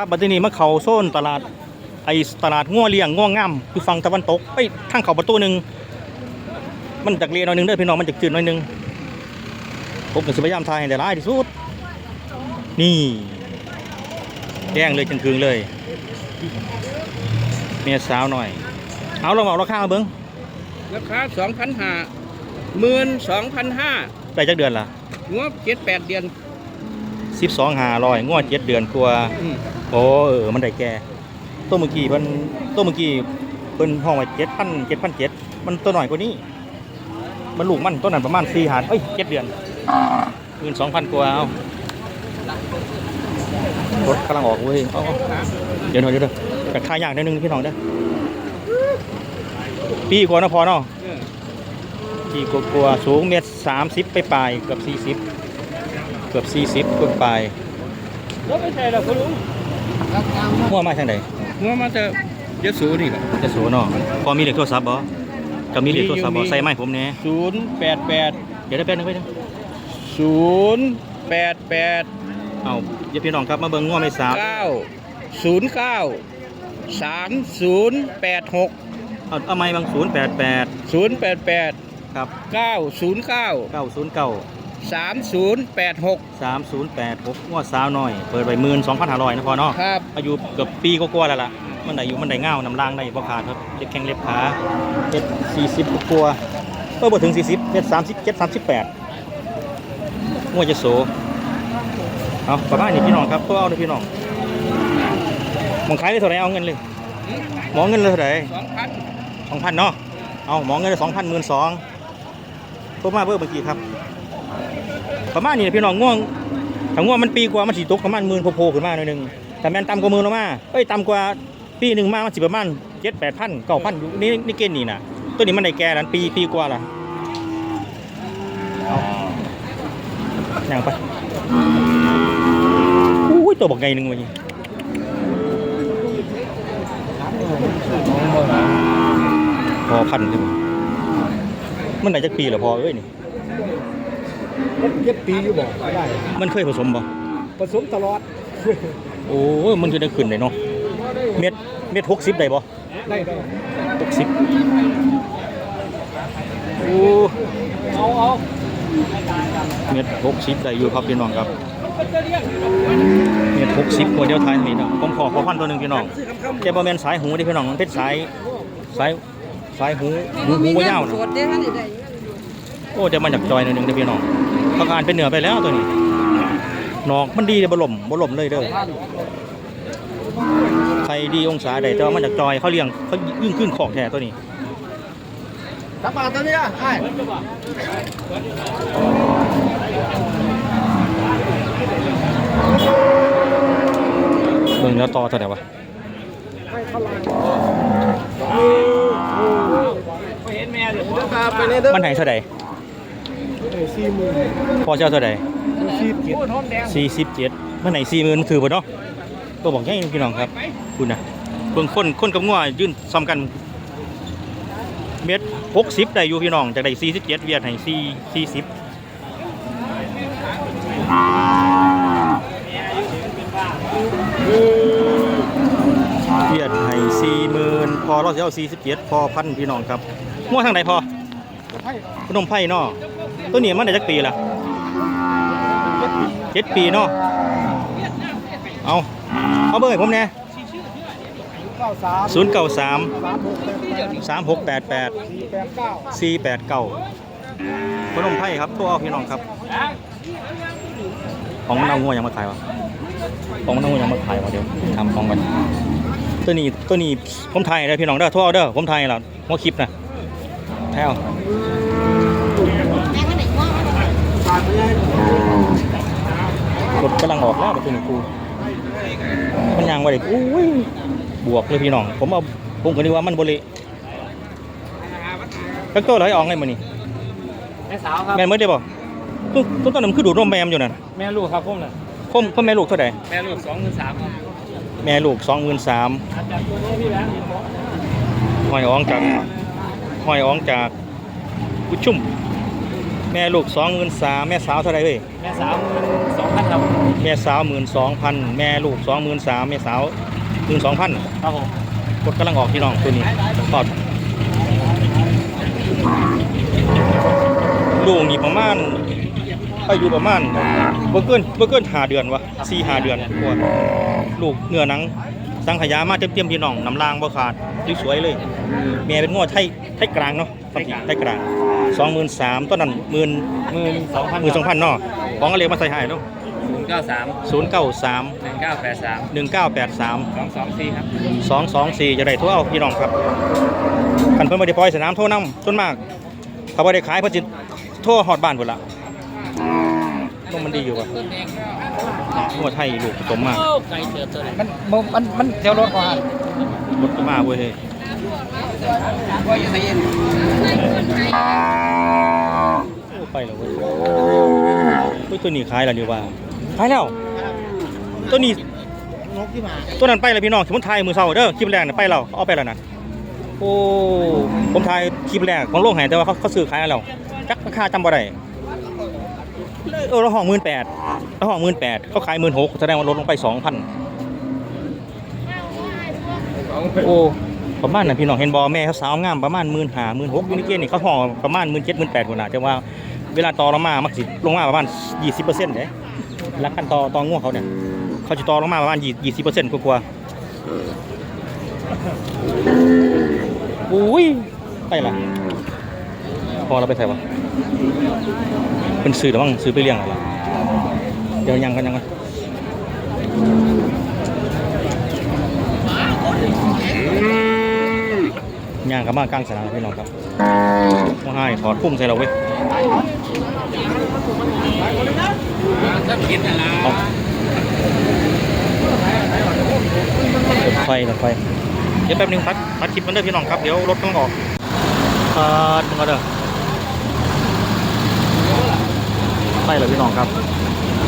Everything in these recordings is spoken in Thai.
ครับบัดนี้มาเขาโซนตลาดไอ้ตลาดง่วเลี้ยงง่วงามอยู่ฝั่งตะวันตกเอ้ยทางเขาประตูหนึ่งมันจากเรียนหน่อยหนึงเด้อพี่น้องมันจากจืดหน่อยหนึงผมก็สิพยายามทายให้ได้หลายที่สุดนี่แย่งเลยจังคืงเลยเมียสาวหน่อย เอาลองเอาราคามาเบิ้งราคาสองพันห้าหมื่นสองพันห้าได้จักเดือนละงบเจ็ดแปดเดือนสิบสองหาร้อยงวดเจ็ดเดือนกว่าอืม โอ้เออมันได้แก่ตัวเมื่อกี้เพิ่นตัวเมื่อกี้เพิ่นห้องไว้เจ็ดพันเจ็ดพันเจ็ดมันตัวหน่อยกว่านี้ มันลูกมันต้นนั้นประมาณสี่หาเอ้ยเจ็ดเดือนเงินสองพันกว่าเอารถกำลังออกเว้ยเดี๋ยวหน่อยเดี๋ยวเดี๋ยวแต่ค่าอย่ากนิดนึงพี่น้องเด้อปีกว่านะพอเนาะปีกกว่าสูงเมตรสามสิบไปปลายเกือบสี่สิบเกือบสี่สิบขึ้นไปรถไม่ใช่หรอกคุณลุง มั่วมาทางไหนงบมาจะเยอะสูนี่แหละจะสูเนาะพอมีเหล็กโทรศัพท์บ่ก็มีเหล็กโทรศัพท์บ่มีอยู่มีใส่ไม้ผมแหน่ศูนย์แปดแปดเดี๋ยวได้แป๊บนึงไปนึงศูนย์แปดแปดเอาอย่าพี่น้องครับมาเบิ่งง้อไม่สาวเก้าศูนย์เก้าสามศูนย์แปดหกเอาเอาไม้บางศูนย์แปดแปดศูนย์แปดแปดครับเก้าศูนย์เก้าเก้าศูนย์เก้า สามศูนย์แปดหกสามศูนย์แปดหกง้อสาวน้อย เปิดไปหมื่นสองพันห้าร้อยนะพอเนาะครับ อายุเกือบปีก็กว่าๆแล้วล่ะ มันได้อยู่มันได้เงาน้ำล่างได้บ่ขาดครับเล็บแข้งเล็บขาเล็บสี่สิบกว่าๆเออบ่ถึงสี่สิบเล็บสามสิบเจ็ดสามสิบแปดง้อจะโสเอาประมาณนี้พี่น้องครับเพื่อเอาเด้อพี่น้องหมองขายได้เท่าไหร่เอาเงินเลยหมอเงินเลยเท่าไหร่สองพันสองพันเนาะ เอาหมอเงินสองพันหมื่นสองโทรมาเบอร์เมื่อกี้ครับ ประมาณนี้แหละพี่น้องง่วงถ้าง่วงมันปีกว่ามันสีตกประมาณหมื่นโผล่ขึ้นมาหน่อยนึงแต่แม่นต่ำกว่าหมื่นลงมาเอ้ยต่ำกว่าปีหนึ่งมามันสิประมาณเจ็ดแปดพันเก้าพันอยู่นี่นี่เกณฑ์นี่นะตัวนี้มันได้แก่แล้วปีปีกว่าละอย่างไปอุ้ยตัวบอกไงหนึ่งวันนี้พอพันเลยมันได้จักปีหรอพอเอ้ยนี่ มันเจ็ดปีอยู่บอกไม่ได้ มันเคยผสมบ่ผสมตลอด โอ้ยมันจะได้ขึ้นเลยเนาะเม็ดเม็ดหกสิบได้บ่ได้ได้หกสิบโอ้เอาเอาเม็ดหกสิบได้อยู่ครับพี่น้องครับเม็ดหกสิบหัวเดียวท้ายนี่เนาะผมขอขอพันตัวหนึ่งพี่น้องแกบ่แม่นสายหูเดิพี่น้องมันเป็นสายสายสายหูหูหูบ่ยาวนะสดได้ท่านได้โอ้เดี๋ยวมันจากจอยหนิดนึงเด้อพี่น้อง เขากอ่านเป็นเหนือไปแล้วตัวนี้นอกมันดีเลยบ่ล่มบ่ล่มเลยเด้อใครดีองศาใดแต่ว่ามันจากจอยเขาเลี้ยงเขายิ่งขึ้นของแท้ตัวนี้จับปลาตัวนี้อะไอ้เบิ่งแล้วต่อเท่าไหร่วะปลาไปเนี่ยเด้อมันไหนเท่าไหร่ สี่หมื่นพอเจ้าเท่าไหร่สี่เจ็ดสี่สิบเจ็ดมันไหนสี่หมื่นถือบ่เนาะตัวบอกแค่นี้พี่น้องครับคุณนะเบิ่งคนคนกับงัวยื่นซ้ำกัน เม็ดหกสิบได้อยู่พี่น้องจากได้สี่สิบเจ็ดเวียดให้สี่สี่สิบเวียดให้สี่หมื่นพอเราจะเอาสี่สิบเจ็ดพอพันพี่น้องครับงัวทางไหนพอให้ขนมไผ่เนาะ ตัวนี้มันได้จักปีละเจ็ดปีเนาะเอาเอาเบอร์ให้ผมเนี่ยเก้าสามศูนย์เก้าสามสามหกแปดแปดสามหกแปดแปดสี่แปดเก้าสี่แปดเก้าขนมไผ่ครับตัวเอาพี่น้องครับของมันเอางัวยังมาขายวะของมันเอางัวยังมาขายวะเดี๋ยวทำของมันตัวนี้ตัวนี้ผมไทยได้อพี่น้องเด้อทั่วเอาเด้อผมไทยแล้วหัวคลิปนะแท้วปลาไปเลย รถกำลังออกแล้วตัวนี้กูมันยางไว้เลยอุ้ยบวกเลยพี่น้อง ผมเอาผมก็นึกว่ามันบริกักตัวไหลออกไงมันนี่แม่สาวครับ แม่นเมื่อได้บ่ต้นต้นต้นนั้นคือดูดนมแมมอยู่นั่นแม่ลูกครับผมน่ะคมคมแม่ลูกเท่าไหร่แม่ลูกสองเงินสามครับแม่ลูกสองหมื่นสามอาจารย์ตัวนี้พี่แบงค์เห็นบอกหอยอ้องจากหอยอ้องจากกุชุ่ม แม่ลูกสองหมื่นสามแม่สาวเท่าไหร่เว้ยแม่สาวสองพันครับแม่สาวหมื่นสองพันแม่ลูกสองหมื่นสามแม่สาวหมื่นสองพันครับผมกดกำลังออกพี่น้องตัวนี้ปอดลูกนี่ประมาณอายุประมาณเบ่เกินเบ่เกินหาเดือนวะสี่หาเดือนกว่าลูกเนื้อหนัง สังขยามาเต็มๆพี่น้องน้ำลางบ่ขาดสวยๆเลยแม่เป็นงวดไทยไทยกลางเนาะไทยไทยกลาง สองหมื่นสามต้นนั้นหมื่นหมื่นสองพันหมื่นสองพันเนาะของอะไรมาใส่ใหายเนาะศูนย์เก้าสามศูนย์เก้าสามหนึ่งเก้าแปดสามหนึ่งเก้าแปดสามสองสองสี่ครับสองสองสี่จะได้ทั่วเอาพี่น้องครับคันเพิ่นบ่ได้ปล่อยสนามโทรนำส่วนมากเขาบ่ได้ขายเพิ่นสิโทรฮอดบ้านพุ่นล่ะนมมันดีอยู่ป่ะงวดไทยลูกผสมมากไก่เติบตัวไหนมันมันมันเที่ยวรถก่อนรถก็มาเว้ยเฮ้ย ก็อยู่ในเย็นโอ้ไปแล้วเว้ยเฮ้ยตัวนี้ขายแล้วดีว่าขายแล้ว ตัวนี้นกที่มาตัวนั้นไปแล้วพี่น้องสมมุติถ่ายมือเช้าเด้อคลิปแรกน่ะไปแล้วเอาไปแล้วนะโอ้ผมถ่ายคลิปแรกของโลกแห่แต่ว่าเขาเขาซื้อขายแล้วจักราคาจำบ่ได้เออเราห้องหมื่นแปดเราห้องหมื่นแปดเขาขายหมื่นหกแสดงว่าลดลงไปสองพันโอ้ประมาณนั้นพี่น้องเห็นบอแม่เขาสาวงามประมาณหมื่นห้าหมื่นหกยูนิเกนนี่เขาห้องประมาณหมื่นเจ็ดหมื่นแปดคนน่ะแต่ว่า เวลาต่อลงมามักสิลงมาประมาณยี่สิบเปอร์เซ็นต์เลยแล้วขั้นต่อต่อง่วงเขาเนี่ย เขาจะต่อลงมาประมาณยี่สิบเปอร์เซ็นต์กว่าๆอุ้ยไปละพอเราไปใส่วะเป็นซื้อหรือมั้งซื้อไปเลี้ยงอะไรเดี๋ยวยังกันยังกันย่างกับมากลางสนามพี่น้องครับว่าให้ถอดพุ่งใส่เราเว้ย ไรเอารถไฟเดี๋ยวแป๊บนึงพัดพัดคลิปมันเด้อพี่น้องครับ เดี๋ยวรถต้องออกพัดมันก็เด้อไปเลยพี่น้องครับ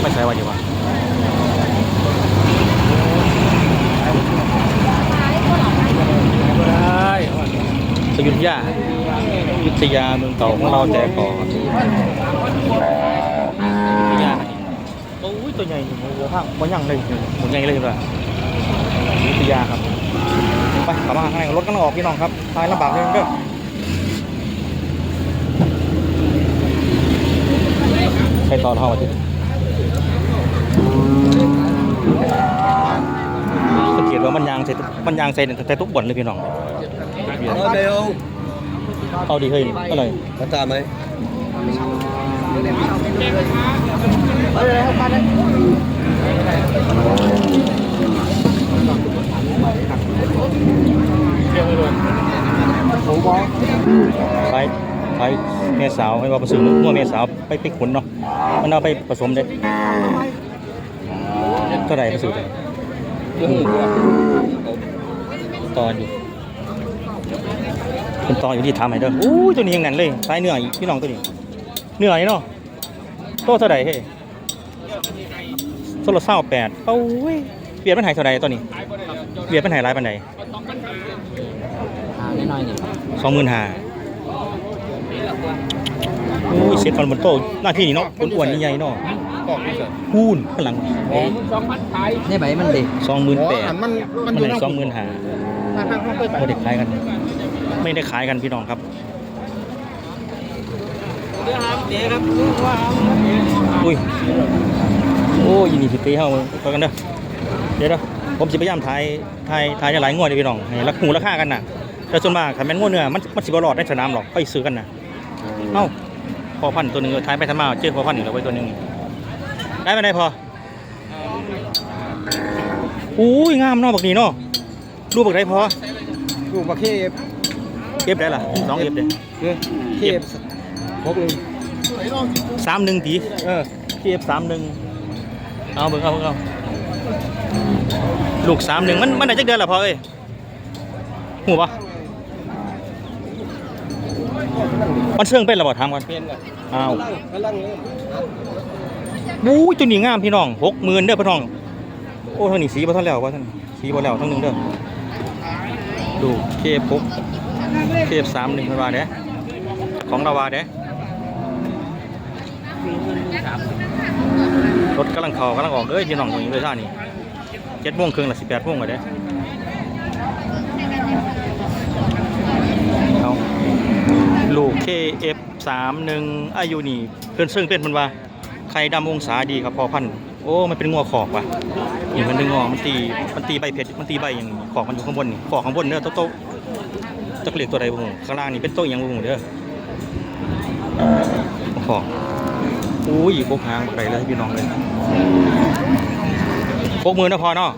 ไม่ใช่ว่าอยู่วะอยุทธยายุทธยาเมืองเก่าของเราแต่ก่อน โอ้ยตัวใหญ่หมูหัวภาคมันยังเลยหมูใหญ่เลยป่ะอยุธยาครับ ไปกลับมาข้างในรถกำลังออกพี่น้องครับทายลำบากเลยเด้อใช้ต่อเท่าไหร่สังเกตว่ามันยางใส่มันยางใส่แต่ทุกบ่อนเลยพี่น้องเร็วเอาดีเฮ้ยก็ เลยมาตามไหมไปไปเมียสาวให้ว่าผสมมั่วเมียสาวไปไปขุนเนาะมันเอาไปผสมได้เท่าไหร่ผสมตอนอยู่เป็นตอนอยู่ที่ทำไหนเด้ออู้ตัวนี้ยังแน่นเลยสายเนื้อพี่น้องตัวนี้ เนื้อนี่เนาะ โตเท่าไหร่เฮ้โซลเศร้าแปดโอ้ยเบียดมันหายเท่าไหร่ตัวนี้ เบียดมันหายหลายปันไหนหาน้อยๆนี่สองหมื่นห้าโอ้ยเสียตอนบนโต๊ะหน้าที่นี่เนาะอ้วนๆใหญ่ๆเนาะบอกพี่สิพูนข้างหลังนี่ใบมันเด็กสองหมื่นแปดมันมัมันนอยู่เลยในสองหมื่นห้ามันมันมันไปไม่ได้ขายกัน ไม่ได้ขายกันพี่น้องครับ อุ้ย โอ้ยินดีสิตีเข้าไปกันเด้อ เดี๋ยวเด้อผมสิพยายามถ่ายถ่ายถ่ายหลายงวดเลยพี่น้องให้รักหูราคากันน่ะ แต่ส่วนมากคันแม่นงวดเนื้อมันมันสิบ่รอดในสนามหรอกไปซื้อกันน่ะ เอ้าพอพันธุ์ตัวหนึงเออถ่ายไปทำมาเจอพอพันธุ์อีกแล้วไว้ตัวหนึงได้ไหมได้พออุ้ยงามเนาะบักนี้เนาะรูปบักได้พอลูกประเทศเก็บได้ล่ะสองเก็บเด้เทพ พกเลยสามหนึ่งตีเออเก็บสามหนึ่งเอาเบิ่งเอาเบิ่งเอาลูกสามหนึ่งมันมันได้จักเดือนละพอเอ้ยหูปะมันเชื่องเป็นระบอถามก่อนเป็นแบบอ้าวกำลังเลยบู๊ยตัวนี้งามพี่น้องหกหมื่นเด้อพี่น้อง โอ้เท่านี้สีบ่ทันแล้วว่าท่านสีบ่แล้วทั้งหนึ่งเด้อดูเคฟหกเคฟสามหนึ่งระวาเด้อของระวาเด้อ รถกำลังเข้ากำลังออกเด้อพี่น้องตรงนี้เลยท่านี่เจ็ดโมงครึ่งละสิบแปดโมงก็ได้เอาลูก KF 3 1 อายุนี่เพื่อนซึ่งเป็นมันว่าใครดำองศาดีครับพอพันโอ้มันเป็นงัวขอกว่ะนี่มันเป็นงอมันตีมันตีใบเพชรมันตีใบอย่างขอกมันอยู่ข้างบนนี่ขอกข้างบนเด้อโตโตๆจะเรียกตัวใดบ่ฮู้ข้างล่างนี่เป็นโตอหยังบ่ฮู้เด้อขอก อุ้ยพกหางบักไก่เลยพี่น้องเลยพกมือนะพอเนาะ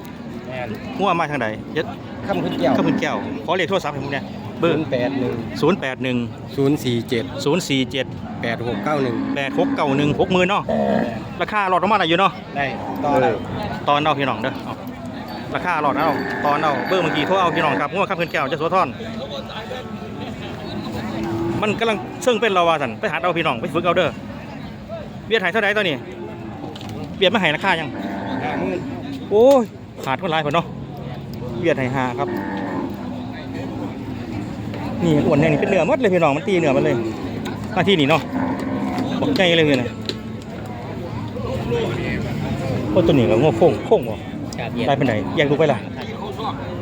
แม่นมั่วมาทางใดเย็ดคำขึ้นแก้วข้าพื้นแก้ว ขอเลขโทรศัพท์ให้ผมเนี่ยเบอร์แปดหนึ่งศูนย์แปดหนึ่งศูนย์สี่เจ็ดศูนย์สี่เจ็ดแปดหกเก้าหนึ่งแปดหกเก้าหนึ่งพกมือเนาะ ราคาหลอดออกมาได้อยู่เนาะ ได้ต่อได้ตอนเอาพี่น้องเด้อเอาราคาหลอดเอาตอนเอาเบอร์เมื่อกี้โทรเอาพี่น้องครับง่วงข้าพื้นแก้วจะโสธรมันกำลังเชิงเป็นเราว่าสันไปหาเอาพี่น้องไปฝึกเอาเด้อ เบียดหายเท่าไหร่ตัวนี้เบียดมาใหายราคายังห้าหมื่นโอ้ยขาดคนร้ายพอเนาะเวียดไห้หาครับ นี่อ้วนแน่นี่เป็นเนื้อหมดเลยพี่น้องมันตีเนื้อมันเลยมาที่นี่เนาะบอกใจเลยพี่นะโอ้ตัวนี้ก็งอโค้งโค้งบ่ครับเย็นได้เป็นไหนแยกดูไปล่ะ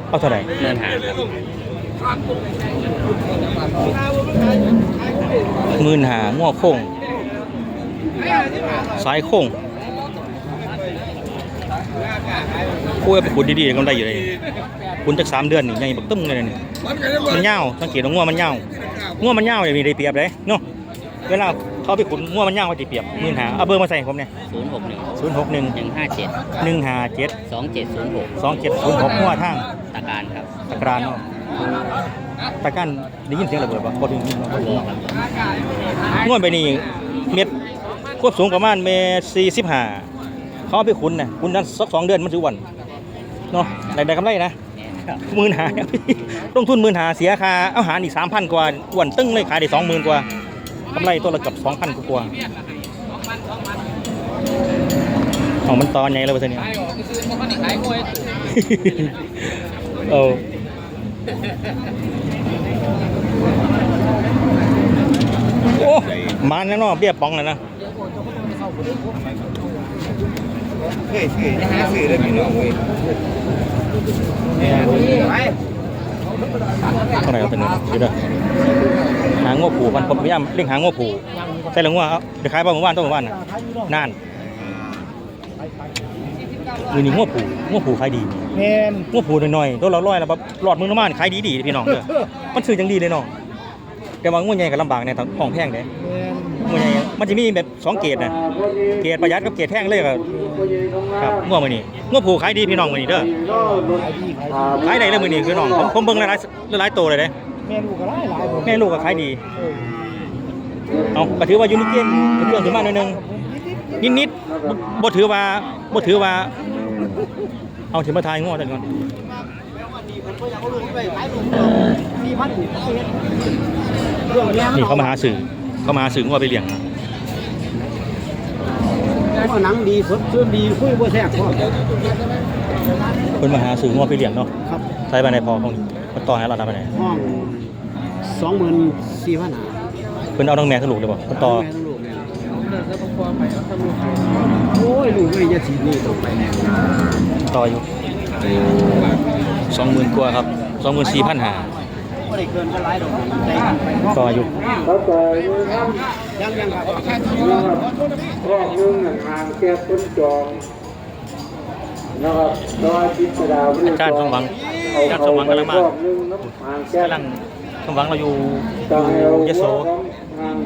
เอาเท่าไหร่เงินหาครับหมื่นหางอโค้ง สายโค้งโอ้ยไปขุดดีๆก็ได้อยู่เลยคุณจักสามเดือนนี่ยังบักตึ้มเลยนี่มันเง่าวสังเกตว่างัวมันเง่าวงัวมันเง่าวเนี่ยมีได้เปรียบเลยเนาะเวลาเขาไปขุนงัวมันเง่าวเขาได้เปรียบมื่นหาเอาเบอร์มาใส่ให้ผมเนี่ยศูนย์หกหนึ่งศูนย์หกหนึ่งหนึ่งห้าเจ็ดหนึ่งห้าเจ็ดสองเจ็ดศูนย์หกสองเจ็ดศูนย์หกงัวทางตาการครับตะกรานเนาะตะกันได้ยินเสียงระเบิดปะพอถึงยินบ่รอครับงัวไปนี่เม็ด ควบสูงประมาณเมตรสี่สิบห้าเขาเอาไปขุนนะขุนนั้นสักสองเดือนมันสิอ้วันเนาะได้ได้กำไรนะเนี่ยครับหมื่นหาลงทุนหมื่นหาเสียค่าอาหารอีกสามพันกว่าอ้วนตึ้งเลยขายได้สองหมื่นกว่ากำไรตัวละเกับสองพันกว่าของมันตอนใหญ่เลยวันนี้เออโอ้มันนะเนาะเบี้ยปองเลยนะ เฮ้ยซื้อหาซื้อได้พี่น้องเว้ยเท่าไหร่เอาตันี้เดี๋ยวเด้อหางงัวผูมันผมพยายามเร่งหางงัวผูใส่ละงัวเอาเดี๋ยวขายบ้านหมู่บ้านต้องหมู่บ้านน่ะนานมือนี้งัวผูงัวผูขายดีแมนงัวผูน้อยๆตัวละร้อยแล้วแบบหลอดมือน้ำมันขายดีดีๆพี่น้องเด้อมันซื้อจังดีเลยน้อง แต่ว่างัวใหญ่ก็ลำบากในทางของแพงเด้แม่นงัวใหญ่มันจะมีแบบสองเกรดนะเกรดประหยัดกับเกรดแพงเลยครับครับงัวมือนี้งัวผูขายดีพี่น้องมือนี้เด้อขายดีขายดีขายได้เลยมือนี้คือน้องผมผมเบิ่งหลายๆหลายๆตัวเลยเด้แม่ลูกก็หลายหลายแม่ลูกก็ขายดีเออเอาก็ถือว่าอยู่ในเกณฑ์เป็นเรื่องถึงมาหน่อยหนึงนิดๆบ่บ่ถือว่าบ่ถือว่า เอาถือมาทายง้อจังก่อนสี่พันเรื่องเนี้ยนี่เขามาหาสื่อเขามาหาสื่อง้อไปเลี้ยงว่าหนังดีสดชื่นดีคุยบ่แทรกพ่อเพิ่นมาหาสื่อง้อไปเลี้ยงเนาะครับใช้ไปในพอของมันต่อให้เราทำไปไหนห้องสองหมื่นสี่พันหาเพิ่นเอาทั้งแม่ทั้งลูกเลยบ่มันต่อแม่ทั้งลูกเนี่ยโอ้ยลูกไม่จะสีนี่ต้องไปแน่ต่ออยู่20,000กว่าครับ24,500ไม่ได้เกินก็หลา ยดอกใจกันไปต่ออยู่ยังยังครับรอบนึงทางแก้ต้นจองนะครับรอยพิจารณาอาจารย์สมหวังอาจารย์สมหวังกำลังมารอบนึงน้ำทางแก้กำลังสมหวังเราอยู่อยู่ยโสทาง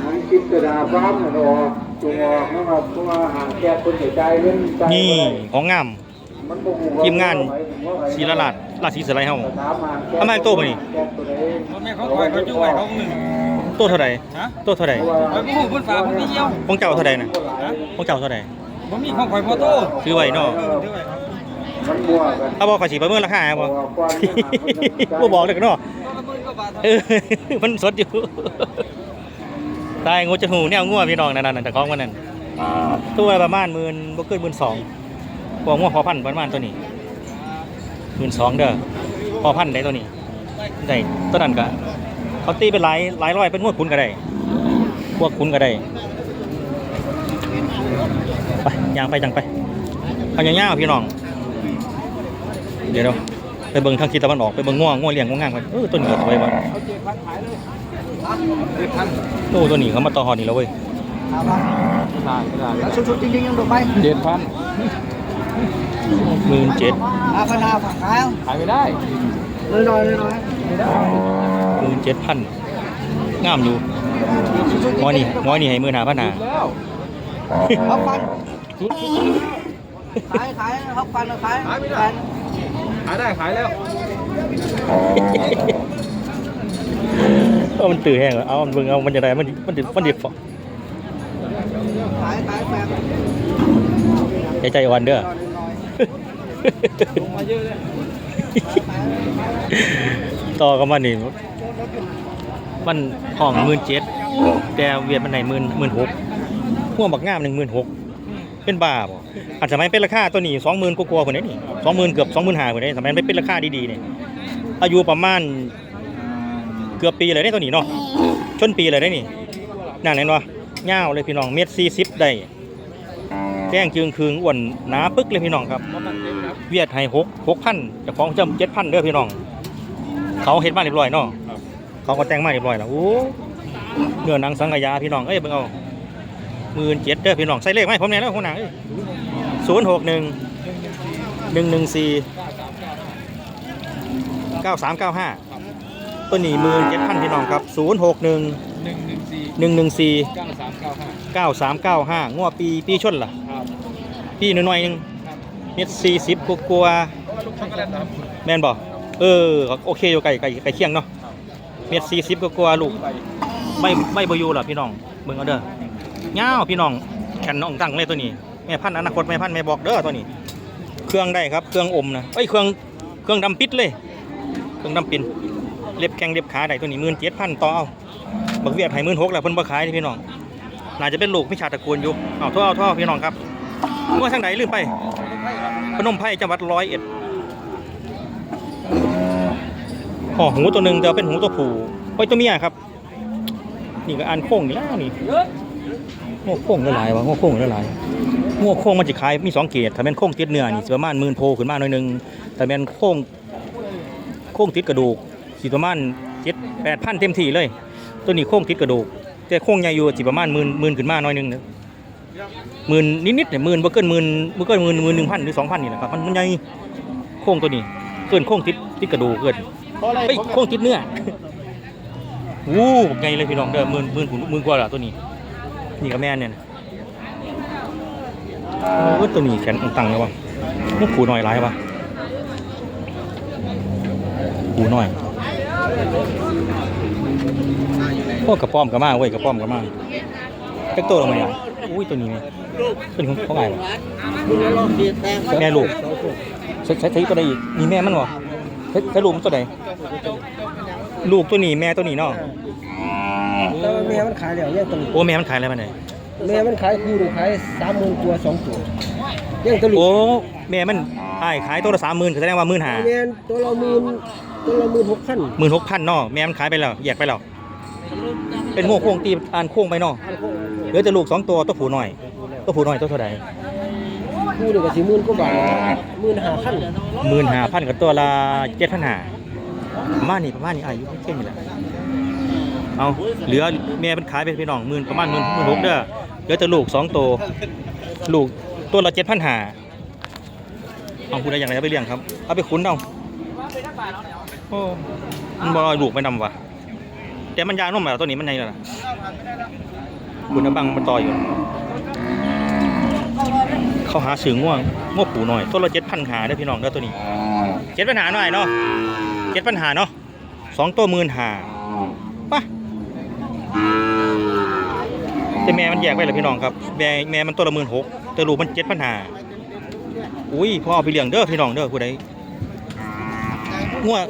ทางพิจารณาฟ้ามมันออกจงออกนะครับเพราะว่าห่างแก้คนใจเล่นนี่ของงามทีมงานศรีละลาด ราชสีสไลด์เฮาถามหางแก้เอามาให้โต้มานี่แก้ตัวใดแม่เขาคอยเขาจุ้ยเขาหนึ่งตัวเท่าใดฮะตัวเท่าใดคอยผู้คนฝากคนไม่เยี่ยวของเจ้าเท่าใดน่ะของเจ้าเท่าใดผมมีของคอยพ่อโต้ซื้อไว้เนาะมันมั่วกันเอาบ่ขอสิประเมินราคาให้บ่บ่บอกเลยเนาะเออมันสดอยู่ตายงูจะหูแนวงัวพี่น้องนั่นน่ะแต่ของมันนั่นตัวละประมาณหมื่นบ่เกินหมื่นสองพวกงัวพอพันธุ์ประมาณตัวนี้ หมื่นสองเด้อพอพันธุ์ได้ตัวนี้ได้ตัวนั้นก็เขาตีเป็นหลายหลายร้อยเป็นงวดคุณก็ได้พวกคุณก็ได้ไปยางไปจังไปเอาอย่างเงี้ยพี่น้อง เดี๋ยวเราไปเบิ่งทางทิศตะวันออกไปเบิ่งง่วงง่วงเลี้ยงง่วงงามกันเออต้นนี้ก็สวยว่ะโอ้ตัวนี้เขามาต่อหอนี่แล้วเว้ยสุดๆจริงๆยังดูไปเจ็ดพัน หมื่นเจ็ดอาพนาฝักขายขายไม่ได้เลยน้อยเลยน้อยหมื่นเจ็ดพันงามอยู่งอนี่งอนี่ให้หมื่นห้าพันหาแล้วเขาฟันขายขายเขาฟันขายขายขายได้ขายแล้วเออมันตื่นแห้งเหรอเอามันเบิ่งเอามันจะได้มันดิมันดิมันดิบขายขายแฟนใจใจอ่อนเด้อ มาเยอะเลยต่อกับมันนี่มันห้องหมื่นเจ็ดแต่เวียดมันไหนหมื่นหมื่นหกพ่วงบักงามหนึ่งหมื่นหกเป็นบ้าบ่อาจจะไม่เป็นราคาตัวนี้สองหมื่นกว่าๆคนนี้นี่สองหมื่นเกือบสองหมื่นห้าคนนี้สมัยไม่เป็นราคาดีๆเนี่ยอายุประมาณเกือบปีเลยได้ตัวนี้เนาะชนปีเลยได้นี่นั่นเห็นวะเงาวเลยพี่น้องเม็ดสี่สิบได้ แจ้งจึงคืงอ้วนหนาปึ๊กเลยพี่น้องครับเวียดให้หกหกพันเจ้าของเจ้าเจ็ดพันเด้อพี่น้อง เขาเฮ็ดมาเรียบร้อยเนาะเขาก็แต่งมาเรียบร้อยแล้วโอ้เนื้อหนังสังขยาพี่น้องเอ้ยเบิ่งเอาหมื่นเจ็ดเด้อพี่น้องใส่เลขไหมาให้ผมแน่แล้วคนหนังศูนย์หกหนึ่งหนึ่งหนึ่งสี่เก้าสามเก้าห้าตัวนี้หมื่นเจ็ดพันพี่น้องครับศูนย์หกหนึ่งหนึ่งหนึ่งสี่หนึ่งหนึ่งสี่เก้าสามเก้าห้าเก้าสามเก้าห้างวปีปีชนล่ะ ครับปีหน่อยๆหนึงเม็ดสี่สิบกลัวาๆลูกช็อกโกแลตนะครับแม่นบอกเออโอเคอยู่ไก่ไก่ไก่เคียงเนาะเม็ดสี่สิบก็กลัวาๆลูกไม่ไม่บอยูหรอพี่น้องเบิ่งเอาเด้อเงาวพี่น้องแขนน้องตั้งเลยตัวนี้แม่พันธุ์อนาคตแม่พันธุ์แม่บอกเด้อตัวนี้ เครื่องได้ครับเครื่องอมนะเอ้ยเครื่องเครื่องดำปิดเลย เครื่องดำปินเล็บแข้งเล็บขาได้ตัวนี้หมื่นเจ็ดพันต่อเอาบักเวียดให้หมื่นหกแล้วเพิ่นบ่ขายนี่พี่น้องน่าจะเป็นลูกพิชาตระกูลอยู่เอาท่อเอาท่อพี่น้องครับ เมื่อทางไหนลืมไป พนมไพรจังหวัดร้อยเอ็ดห่อหูตัวหนึ่งแต่เป็นหูตัวผู้ไว้ตัวเมียครับ นี่ก็อันโค้งนี่แล้วนี่หัวโค้งละลายวะหัวโค้งละลายหัวโค้งมันจะขายมีสองเกรดถ้าเป็นโค้งติดเนื้อนี่สิประมาณหมื่นโพขึ้นมาหน่อยนึงแต่เป็นโค้งโค้งติดกระดูกสิประมาณเจ็ดแปดพันเต็มที่เลย ตัวนี้โค้งติดกระดูกแต่โค้งใหญ่อยู่สิประมาณหมื่นหมื่นขึ้นมาหน่อยนึงนะ หมื่นนิดๆเนี่ยหมื่นบ่เกินหมื่นบ่เกินหมื่นหมื่นหนึ่งพันหรือสองพันนี่แหละครับมันมันใหญ่โค้งตัวนี้ เกินโค้งติดติดกระดูกเกินเฮ้ยโค้งติดเนื้อวู้ไงเลยพี่น้องเด้อหมื่นหมื่นหมื่นกว่าละตัวนี้ นี่ก็แม่นเนี่ยนะเออตัวนี้แขนตังเลยวะมันผูหน่อยร้ายวะผูหน่อยพวกกระป้อมกระมาเว้ยกระป้อมกระมาเจ็กตัวลงมาอย่าง อุ้ยตัวนี้เนี่ยตัวนี้ของของไงวะแม่ลูกใช้ใช้ใช้ตัวใดอีกมีแม่มันวะใช้ใช้ลูกมันตัวใดลูกตัวนี้แม่ตัวนี้เนาะแล้วแม่มันขายเดี๋ยวเนี่ยตัวนี้โอ้แม่มันขายอะไรมาไหนแม่มันขายคู่หนึ่งขายสามหมื่นตัวสองตัวยังตัวลูกโอ้แม่มันอ้ายขายตัวละสามหมื่นแสดงว่าหมื่นห้าแม่ตัวละหมื่นตัวละหมื่นหกพันหมื่นหกพันเนาะแม่มันขายไปแล้วแยกไปแล้วเป็นโง่โค้งตีอ่านโค้งไปเนาะ เหลือแต่ลูกสองตัวตัวผู้น้อยตัวผู้น้อยตัวเท่าไหร่คู่หนึ่งก็สี่หมื่นกว่าบาทหมื่นห้าพันหมื่นห้าพันกับตัวละเจ็ดพันห้าประมาณนี้ประมาณนี้อายุเท่งนี่แหละเอาเหลือแม่มันขายไปพี่น้องหมื่นประมาณหมื่นหมื่นหกเด้อเหลือแต่ลูกสองตัวลูกตัวละเจ็ดพันห้าเอาคุณได้อย่างไรเอาไปเลี้ยงครับเอาไปคุ้นเอาโอ้มันบอลูกไม่นำวะแต่มันยานมแบบตัวนี้มันไงล่ะ คุณน้ำบังมันต่ออยู่เขาหาสื่อง่วงง่วงผูหน่อยตัวละเจ็ดพันหาได้อพี่น้องได้อตัวนี้เจ็ดปัญหาหน่อยเนาะเจ็ดปัญหาเนาะสองตัวหมื่นหาปะแต่แม่มันแยกไปเลยพี่น้องครับแม่แม่มันตัวละหมื่นหกแต่ลูกมันเจ็ดพันหาอุ้ยพ่อเอาไปเลี้ยงเด้อพี่น้องเด้อผู้ใดง่วง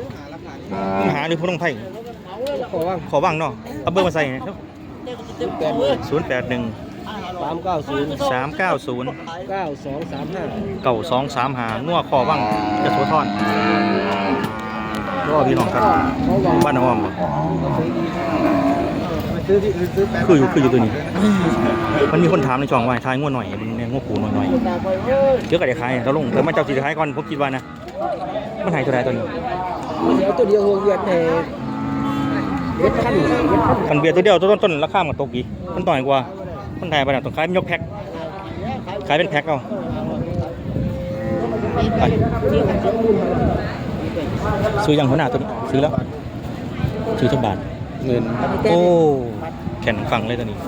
ปัญหาหรือผู้ต้องไพ่ขอว่างขอว่างเนาะเอาเบอร์มาใส่นะ ครับแปดหมื่นศูนย์แปดหนึ่งสามเก้าศูนย์สามเก้าศูนย์เก้าสองสามห้าเก่าสองสามหางัวขอว่างจะโสธรก็พี่น้องครับเขาหวังบ้านน้องอ้อมบ่ซื้อที่อื่นซื้อแปดคืออยู่คืออยู่ตัวนี้ มันมีคนถามในช่องว่าให้ทายงัวหน่อยมันแน่งูผูน้อยๆเยอะก็ได้ขายเราลงแต่มันเจ้าสิได้ขายก่อนผมคิดว่านะมันหายตัวใดตัวนี้เดี๋ยวตัวเดียวหัวเวียดเนี่ยเวียด ขั้นเวียดขั้นคันเบียร์ตัวเดียวตัวต้นๆราคามันตกอีกมันต่อยกว่ามันแพงไปนะต้องขายเป็นยกแพ็คขายเป็นแพ็คเอาไปซื้อยังหัวหน้าตัวนี้ซื้อแล้วซื้อเท่าบาทเงินโอ้แข่นฟังเลยตัวนี้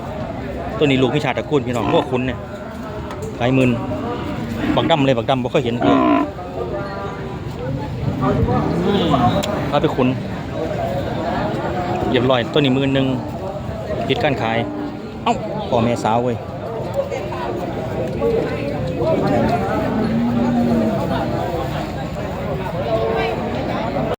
ตัวนี้ลูกพิชาตระกูลพี่น้องพวกคุณเนี่ยขายหมื่นบักดำเลยบักดำบ่เคยเห็นเลยเอาไปคุณ เรียบร้อยตัวนี้หมื่นหนึ่งปิดการขาย เอ้าพ่อแม่สาวเว้ย